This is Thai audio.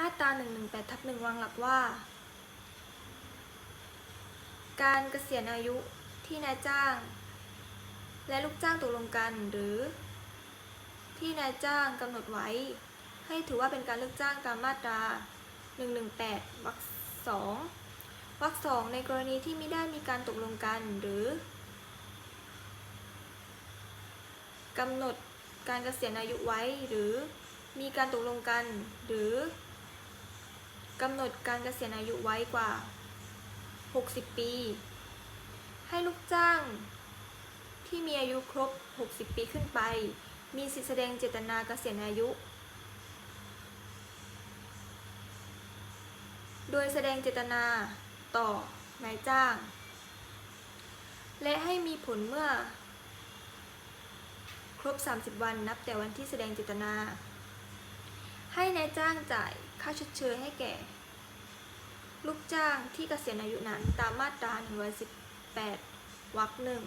มาตรา118ทับ1วางหลักว่า การเกษียณอายุที่นายจ้าง และลูกจ้างตกลงกันหรือ ที่นายจ้างกำหนดไว้ ให้ถือว่าเป็นการเลิกจ้างตามมาตรา 118วรรคสองวรรคสองในกรณีที่ไม่ได้มีการตกลงกันหรือกำหนดการเกษียณอายุไว้หรือมีการตกลงกันหรือ กำหนดการเกษียณอายุไว้กว่า 60 ปี ให้ลูกจ้าง ที่มีอายุครบ 60 ปีขึ้นไป มีสิทธิแสดงเจตนาเกษียณอายุ โดยแสดงเจตนาต่อนายจ้าง และให้มีผลเมื่อ ครบ 30 วันนับแต่วันที่แสดงเจตนา ให้นายจ้างจ่าย ค่าชดเชยให้แก่ ลูกจ้างที่เกษียณอายุนั้นตามมาตรา118วรรคหนึ่ง